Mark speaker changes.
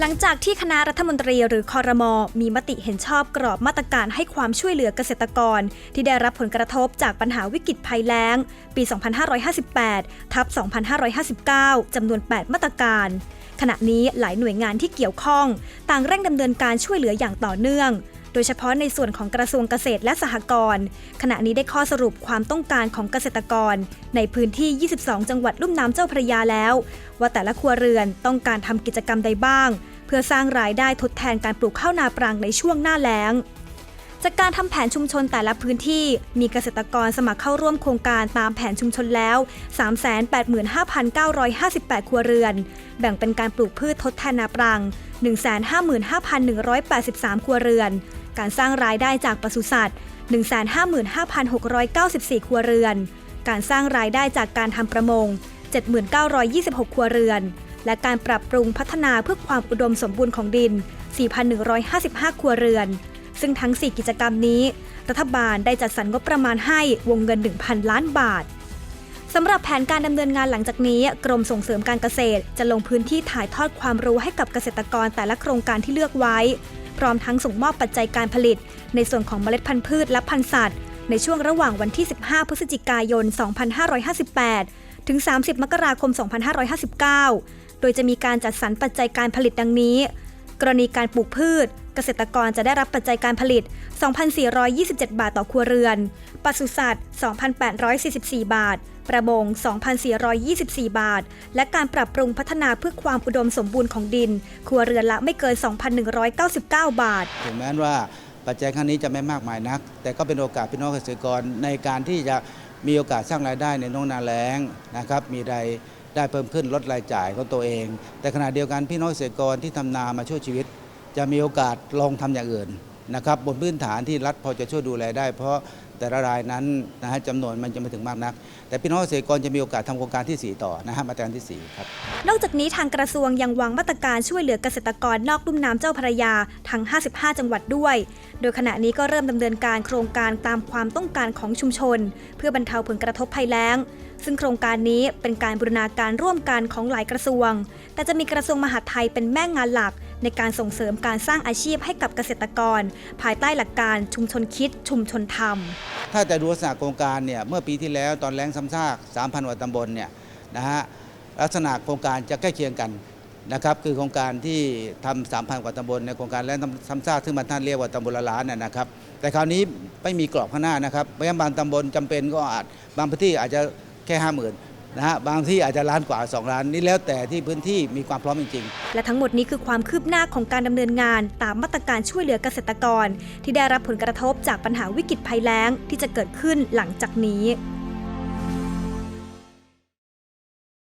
Speaker 1: หลังจากที่คณะรัฐมนตรีหรือคอรมอมีมติเห็นชอบกรอบมาตรการให้ความช่วยเหลือเกษตรกร ที่ได้รับผลกระทบจากปัญหาวิกฤตภัยแล้ง ปี 2558 ทับ 2559 จำนวน 8 มาตรการขณะนี้หลายหน่วยงานที่เกี่ยวข้อง ต่างเร่งดำเนินการช่วยเหลืออย่างต่อเนื่อง โดยเฉพาะในส่วนของกระทรวงเกษตรและสหกรณ์ขณะนี้ได้ข้อสรุปความต้องการของเกษตรกร ในพื้นที่ 22 จังหวัดลุ่มน้ำเจ้าพระยาแล้ว ว่าแต่ละครัวเรือนต้องการทำกิจกรรมใดบ้าง เพื่อสร้างรายได้ทดแทนการปลูกข้าวนาปรังในช่วงหน้าแล้งจากการทำแผนชุมชนแต่ละพื้นที่ มีเกษตรกรสมัครเข้าร่วมโครงการตามแผนชุมชนแล้ว 385,958 ครัวเรือน แบ่งเป็นการปลูกพืชทดแทนนาปรัง 155,183 ครัวเรือน การสร้างรายได้จากปศุสัตว์ 155,694 ครัวเรือน การสร้างรายได้จากการทำประมง 7,926 ครัวเรือน และการปรับปรุงพัฒนาเพื่อความอุดมสมบูรณ์ของดิน 4,155 ครัวเรือน ซึ่งทั้ง 4 กิจกรรมนี้ รัฐบาลได้จัดสรรงบประมาณให้วงเงิน 1,000 ล้านบาทสำหรับแผนการดำเนินงานหลังจากนี้ กรมส่งเสริมการเกษตรจะลงพื้นที่ถ่ายทอดความรู้ให้กับเกษตรกรแต่ละโครงการที่เลือกไว้ พร้อมทั้งส่งมอบปัจจัยการผลิต ในส่วนของเมล็ดพันธุ์พืชและพันธุ์สัตว์ ในช่วงระหว่างวันที่ 15 พฤศจิกายน 2558 ถึง 30 มกราคม 2559 โดยจะมีการจัดสรรปัจจัยการผลิตดังนี้ กรณีการปลูกพืช เกษตรกรจะได้รับปัจจัยการผลิต 2,427 บาทต่อครัวเรือน ปศุสัตว์ 2,844 บาท ประมง 2,424 บาท และการปรับปรุงพัฒนาเพื่อความอุดมสมบูรณ์ของดิน ครัวเรือนละไม่เกิน 2,199 บาท
Speaker 2: ถึงแม้ว่าปัจจัยครั้งนี้จะไม่มากมายนัก แต่ก็เป็นโอกาสพี่น้องเกษตรกรในการที่จะมีโอกาสสร้างรายได้ในน้องนาแล้งนะครับ มีรายได้เพิ่มขึ้นลดรายจ่ายของตัวเอง แต่ขณะเดียวกันพี่น้องเกษตรกรที่ทำนามาช่วยชีวิต จะมีโอกาสลองทำอย่างอื่นนะครับบนพื้นฐานที่รัฐพอจะช่วยดูแลได้ เพราะแต่ละรายนั้นนะฮะจำนวนมันจะไม่ถึงมากนัก แต่พี่น้องเกษตรกรจะมีโอกาสทำโครงการทีสี่4 ต่อนะฮะมาตรการที่สี่ครับ
Speaker 1: นอกจากนี้ทางกระทรวงยังวางมาตรการช่วยเหลือเกษตรกรนอกลุ่มน้ำเจ้าพระยาทั้ง 55 จังหวัดด้วย โดยขณะนี้ก็เริ่มดำเนินการโครงการตามความต้องการของชุมชน เพื่อบรรเทาผลกระทบภัยแล้ง ซึ่งโครงการนี้เป็นการบูรณาการร่วมกันของหลายกระทรวง แต่จะมีกระทรวงมหาดไทยเป็นแม่งานหลัก ในการส่งเสริมการสร้างอาชีพให้กับเกษตรกร ภายใต้หลักการชุมชนคิด ชุมชนทำ
Speaker 2: ถ้าจะดูลักษณะโครงการเนี่ยเมื่อปีที่แล้วตอนแรงซ้ำซาก3,000กว่าตำบลเนี่ยนะฮะลักษณะโครงการจะใกล้เคียงกันนะครับคือโครงการที่ทำ3,000กว่าตำบลในโครงการแรงซ้ำซากซึ่งบางท่านเรียกว่าตำบลละล้านนะครับ แต่คราวนี้ไม่มีกรอบข้างหน้านะครับบางตำบลจำเป็นก็อาจบางพื้นที่อาจจะแค่50,000นะฮะบางที่อาจจะล้านกว่า 2 ล้านนี่แล้วแต่ที่พื้นที่มีความพร้อมจริงๆ
Speaker 1: และทั้งหมดนี้คือความคืบหน้าของการดำเนินงาน ตามมาตรการช่วยเหลือเกษตรกร ที่ได้รับผลกระทบจากปัญหาวิกฤตภัยแล้งที่จะเกิดขึ้นหลังจากนี้